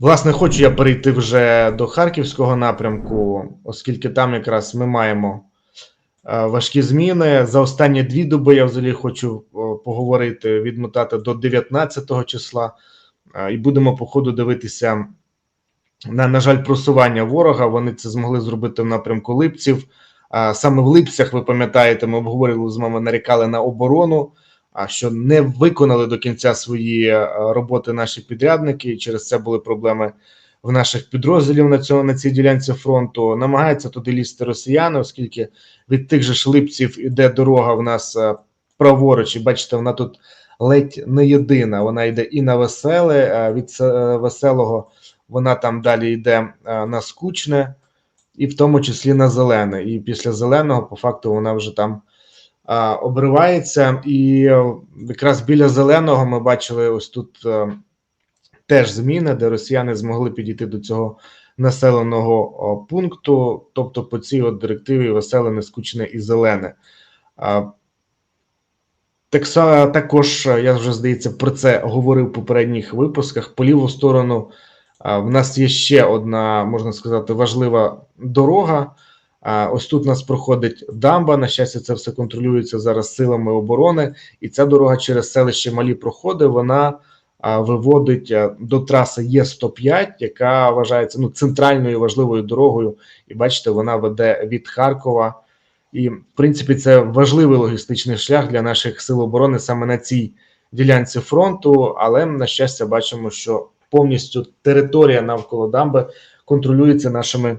Власне, хочу я перейти вже до Харківського напрямку, оскільки там якраз ми маємо е, важкі зміни. За останні дві доби я взагалі хочу о, поговорити, відмотати до 19 числа, Е, і будемо по ходу дивитися на, на жаль, просування ворога. Вони це змогли зробити в напрямку Липців. Саме в Липцях, ви пам'ятаєте, ми обговорювали з вами, нарікали на оборону. А що не виконали до кінця свої е, роботи наші підрядники, і через це були проблеми в наших підрозділів на цьому на цій ділянці фронту. Намагаються туди лізти росіяни, оскільки від тих же шлипців іде дорога в нас е, праворуч, і бачите, вона тут ледь не єдина. Вона йде і на веселе. Від е, веселого вона там далі йде на скучне, і в тому числі на зелене. І після зеленого, по факту, вона вже там обривається, і е, якраз біля зеленого ми бачили ось тут е, теж зміни, де росіяни змогли підійти до цього населеного пункту, тобто по цій от директиві веселе, скучне і зелене. Так, також е, я вже здається про це говорив в попередніх випусках. По ліву сторону в нас є ще одна, можна сказати, важлива дорога. Ось тут нас проходить дамба. На щастя, це все контролюється зараз силами оборони, і ця дорога через селище Малі проходи. Вона виводить до траси Є105, яка вважається ну центральною важливою дорогою. І бачите, вона веде від Харкова. І в принципі, це важливий логістичний шлях для наших сил оборони саме на цій ділянці фронту. Але на щастя, бачимо, що повністю територія навколо дамби контролюється нашими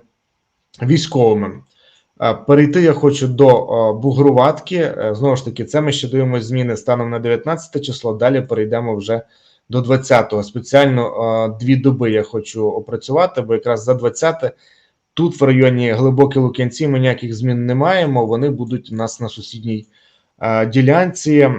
військовими. Е, Перейти я хочу до е, Бугруватки. Е, Знову ж таки, це ми ще даємо зміни станом на 19 число. Далі перейдемо вже до 20-го. Спеціально дві доби я хочу опрацювати, бо якраз за 20 тут в районі Глибокі Лук'янці ми ніяких змін не маємо. Вони будуть у нас на сусідній ділянці.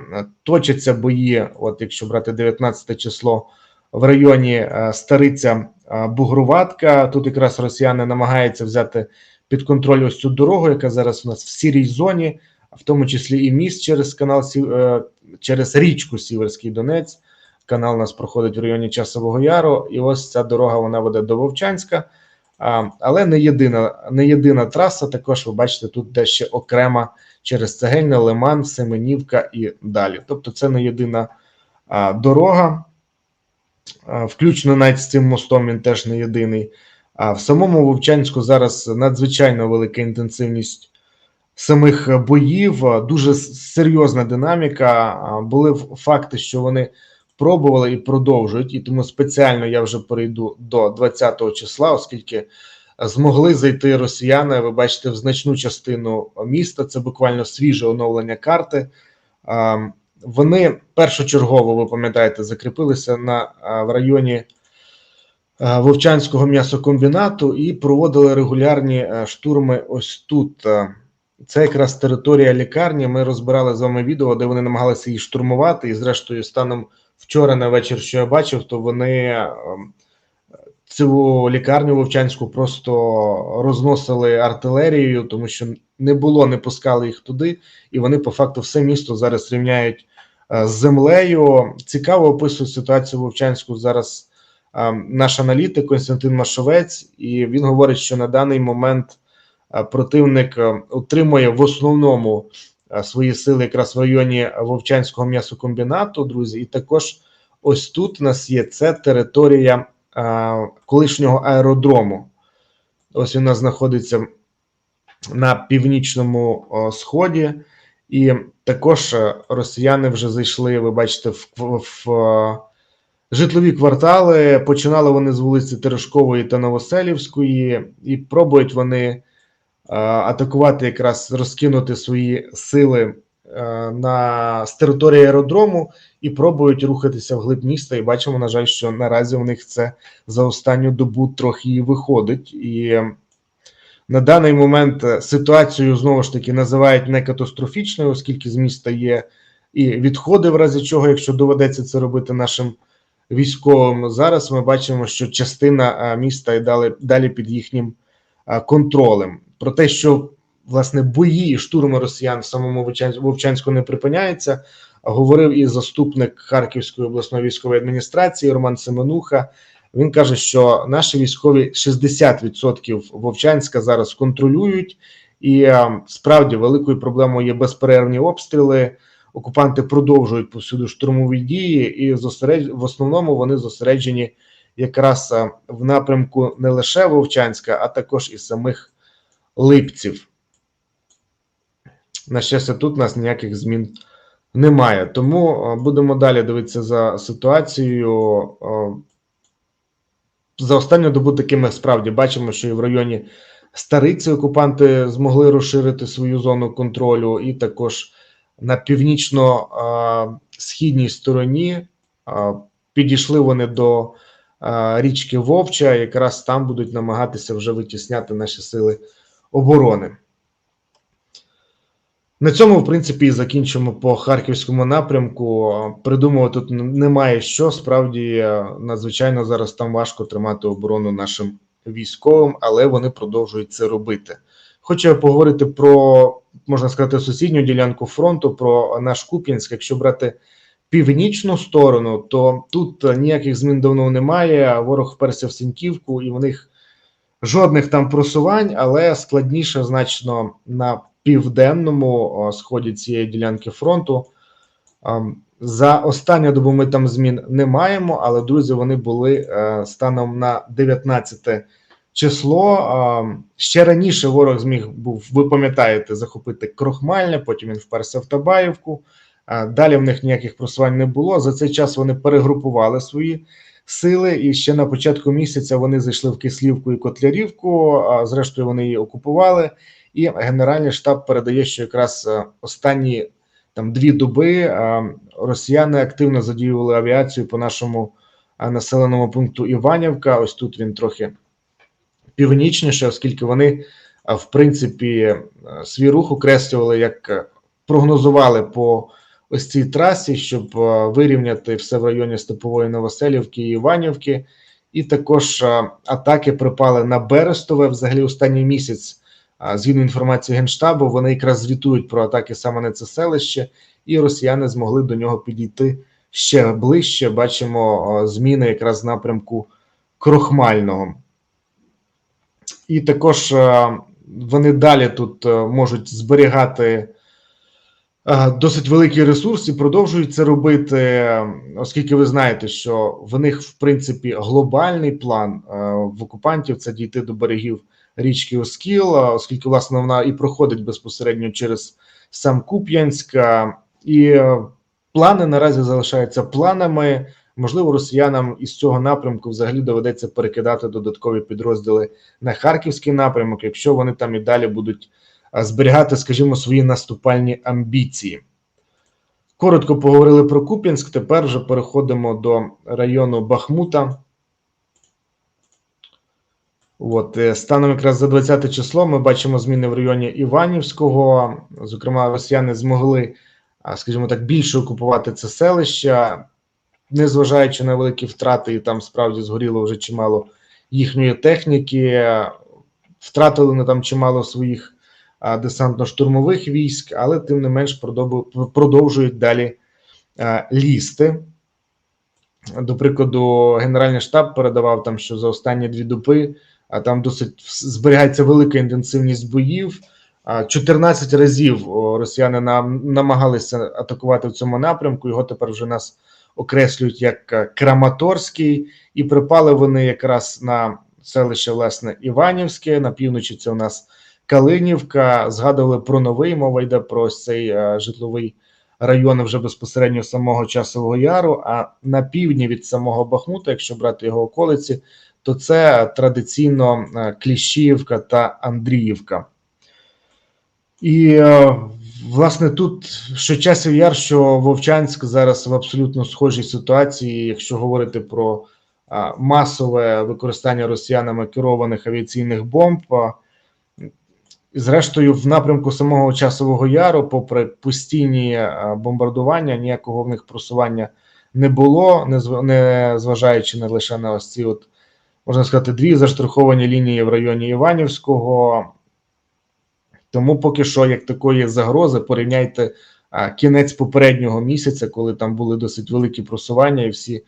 Точаться бої, от якщо брати 19 число, в районі Стариця Бугруватка. Тут якраз росіяни намагаються взяти під контроль ось цю дорогу, яка зараз у нас в сірій зоні, в тому числі і міст через канал е, через річку Сіверський Донець. Канал у нас проходить в районі Часового Яру, і ось ця дорога вона веде до Вовчанська. Але не єдина, не єдина траса. Також ви бачите, тут де ще окрема через Цегельне, Лиман, Семенівка і далі. Тобто, це не єдина дорога, включно навіть з цим мостом він теж не єдиний. А в самому Вовчанську зараз надзвичайно велика інтенсивність самих боїв, дуже серйозна динаміка. Були факти, що вони пробували і продовжують, і тому спеціально я вже перейду до 20-го числа, оскільки змогли зайти росіяни. Ви бачите, в значну частину міста. Це буквально свіже оновлення карти. Вони першочергово, ви пам'ятаєте, закріпилися на в районі Вовчанського м'ясокомбінату і проводили регулярні е, штурми ось тут. Е, Це якраз територія лікарні. Ми розбирали з вами відео, де вони намагалися її штурмувати. І, зрештою, станом вчора на вечір, що я бачив, то вони ем, цю лікарню Вовчанську просто розносили артилерією, тому що не було, не пускали їх туди, і вони по факту все місто зараз рівняють е, з землею. Цікаво описує ситуацію Вовчанську зараз е, наш аналітик Константин Машовець, і він говорить, що на даний момент е, противник отримує в основному е, свої сили якраз в районі Вовчанського м'ясокомбінату, друзі, і також ось тут у нас є це територія е, колишнього аеродрому. Ось він знаходиться на північному сході, і також росіяни вже зайшли. Ви бачите, в, в, житлові квартали. Починали вони з вулиці Терешкової та Новоселівської, і пробують вони е, атакувати, якраз розкинути свої сили е, на з території аеродрому і пробують рухатися вглиб міста. І бачимо, на жаль, що наразі у них це за останню добу трохи виходить. І е, на даний момент е, ситуацію знову ж таки називають не катастрофічною, оскільки з міста є і відходи, в разі чого, якщо доведеться це робити нашим військовим. Зараз ми бачимо, що частина е, міста і далі, далі під їхнім е, контролем. Про те, що власне бої і штурми росіян в самому Вовчан- Вовчанську не припиняються, говорив і заступник Харківської обласної військової адміністрації Роман Семенуха. Він каже, що наші військові 60% Вовчанська зараз контролюють, і е, справді великою проблемою є безперервні обстріли. Окупанти продовжують повсюди штурмові дії, і зосередж... в основному вони зосереджені якраз е, в напрямку не лише Вовчанська, а також і самих липців. На щастя, тут у нас ніяких змін немає. Тому е, будемо далі дивитися за ситуацією. Е, За останню добу такими справді бачимо, що і в районі Стариці окупанти змогли розширити свою зону контролю, і також на північно-східній стороні е, підійшли вони до е, річки Вовча. Якраз там будуть намагатися вже витісняти наші сили оборони. На цьому, в принципі, і закінчимо по харківському напрямку. Придумувати тут немає що. Справді е, надзвичайно зараз там важко тримати оборону нашим військовим, але вони продовжують це робити. Хочу поговорити про можна сказати сусідню ділянку фронту, про наш Куп'янськ. Якщо брати північну сторону, то тут ніяких змін давно немає. Ворог вперся в Сіньківку, і в них жодних там просувань, але складніше значно на південному сході цієї ділянки фронту. За останню добу ми там змін не маємо, але друзі, вони були е, станом на 19 число. Ще раніше ворог зміг був, ви пам'ятаєте, захопити Крохмальне, потім він вперся в Табаївку. Далі в них ніяких просувань не було. За цей час вони перегрупували свої сили, і ще на початку місяця вони зайшли в Кислівку і Котлярівку. Зрештою, вони її окупували. І Генеральний штаб передає, що якраз останні там дві доби росіяни активно задіювали авіацію по нашому населеному пункту Іванівка. Ось тут він трохи північніше, оскільки вони, в принципі, е, свій рух окреслювали, як е, прогнозували по ось цій трасі, щоб е, вирівняти все в районі Степової Новоселівки і Іванівки. І також атаки припали на Берестове. Взагалі, останній місяць, згідно інформації Генштабу, вони якраз звітують про атаки саме на це селище, і росіяни змогли до нього підійти ще ближче. Бачимо зміни якраз напрямку Крохмального. І також е, вони далі тут е, можуть зберігати е, досить великий ресурс і продовжують це робити, оскільки ви знаєте, що в них в принципі глобальний план в окупантів це дійти до берегів річки Оскіл, оскільки власне вона і проходить безпосередньо через сам Куп'янськ, і плани наразі залишаються планами. Можливо, росіянам із цього напрямку взагалі доведеться перекидати додаткові підрозділи на харківський напрямок, якщо вони там і далі будуть зберігати, скажімо, свої наступальні амбіції. Коротко поговорили про Куп'янськ. Тепер вже переходимо до району Бахмута. От е, станом якраз за 20 число ми бачимо зміни в районі Іванівського. Зокрема, росіяни змогли, скажімо так, більше окупувати це селище, незважаючи на великі втрати, і там справді згоріло вже чимало їхньої техніки. Втратили вони там чимало своїх десантно-штурмових військ, але тим не менш продовжу- продовжують далі лізти. До прикладу, Генеральний штаб передавав там, що за останні дві доби а там досить зберігається велика інтенсивність боїв. 14 разів росіяни нам намагалися атакувати в цьому напрямку. Його тепер вже нас окреслюють як е, Краматорський, і припали вони якраз на селище власне Іванівське. На півночі це у нас Калинівка. Згадували про новий мова йде про ось цей е, житловий район вже безпосередньо самого часового яру. А на півдні від самого Бахмута, якщо брати його околиці, то це традиційно е, Кліщіївка та Андріївка. І власне тут що часів яр, що Вовчанськ зараз в абсолютно схожій ситуації, якщо говорити про масове використання росіянами керованих авіаційних бомб. Зрештою, в напрямку самого часового яру, попри постійні бомбардування, ніякого в них просування не було, не зважаючи не лише на ось ці, от можна сказати, дві заштриховані лінії в районі Іванівського. Тому поки що, як такої загрози, порівняйте кінець попереднього місяця, коли там були досить великі просування, і всі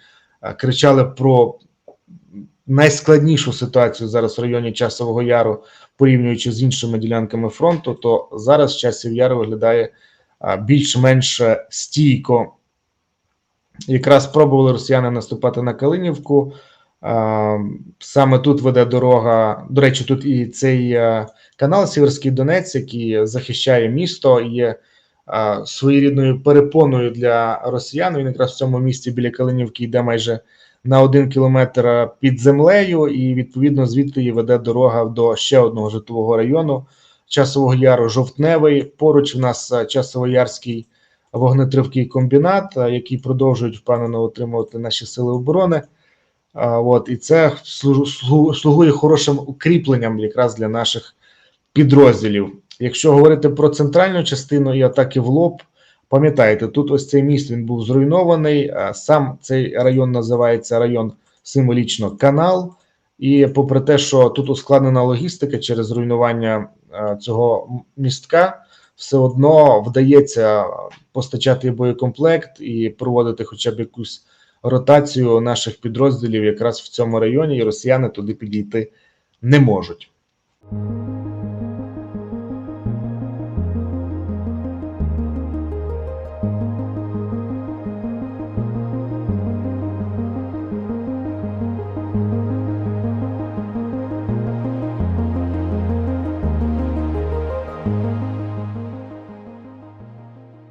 кричали про найскладнішу ситуацію зараз в районі Часового Яру, порівнюючи з іншими ділянками фронту, то зараз Часів Яр виглядає більш-менш е, стійко. Якраз спробували росіяни наступати на Калинівку. А, Саме тут веде дорога. До речі, тут і цей е, канал Сіверський Донець, який захищає місто, є своєрідною перепоною для росіян. Він якраз в цьому місці біля Калинівки йде майже на один кілометр під землею, і відповідно звідти веде дорога до ще одного житлового району Часового Яру Жовтневий. Поруч у нас е, Часово-Ярський вогнетривкий комбінат, е, який продовжують впевнено отримувати наші сили оборони. От і це слугує хорошим укріпленням якраз для наших підрозділів. Якщо говорити про центральну частину і атаки в лоб, пам'ятаєте, тут ось цей міст він був зруйнований. Сам цей район називається район символічно канал. І попри те, що тут ускладнена логістика через руйнування цього містка, все одно вдається постачати боєкомплект і проводити хоча б якусь ротацію наших підрозділів якраз в цьому районі, і росіяни туди підійти не можуть.